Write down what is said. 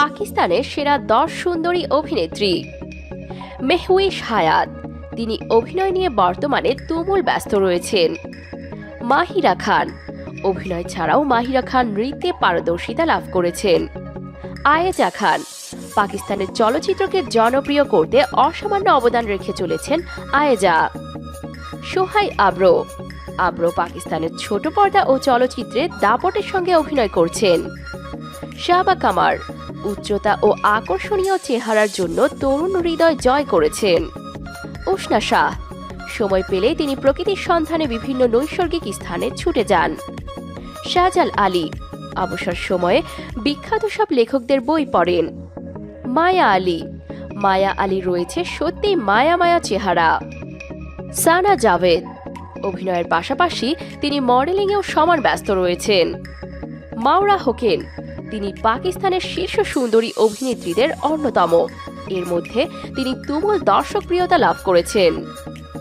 পাকিস্তানের সেরা দশ সুন্দরী অভিনেত্রী। মেহউইশ হায়াত তিনি অভিনয় নিয়ে বর্তমানে তুমুল ব্যস্ত রয়েছেন। মাহিরা খান, অভিনয় ছাড়াও মাহিরা খান নৃত্যে পারদর্শিতা লাভ করেছেন। আয়েজা খান, পাকিস্তানের চলচ্চিত্রকে জনপ্রিয় করতে অসামান্য অবদান রেখে চলেছেন আয়েজা। সোহাই আব্রো আব্রো পাকিস্তানের ছোট পর্দা ও চলচ্চিত্রে দাপটের সঙ্গে অভিনয় করছেন। শাহবা কামার উচ্চতা ও আকর্ষণীয় চেহারার জন্য তরুণ হৃদয় জয় করেছেন। উষ্ণা শাহ, সময় পেলে তিনি প্রকৃতির সন্ধানে বিভিন্ন নৈসর্গিক স্থানে ছুটে যান। শাহজাল আলী, অবসর সময়ে বিখ্যাত সব লেখকদের বই পড়েন। মায়া আলী মায়া আলী রয়েছে সত্যি মায়া মায়া চেহারা। সানা জাভেদ, অভিনয়ের পাশাপাশি তিনি মডেলিংয়েও সমান ব্যস্ত রয়েছেন। মাওরা হোকেন তিনি পাকিস্তানের শীর্ষ সুন্দরী অভিনেত্রীদের অন্যতম। এর মধ্যে তিনি তুমুল দর্শকপ্রিয়তা লাভ করেছেন।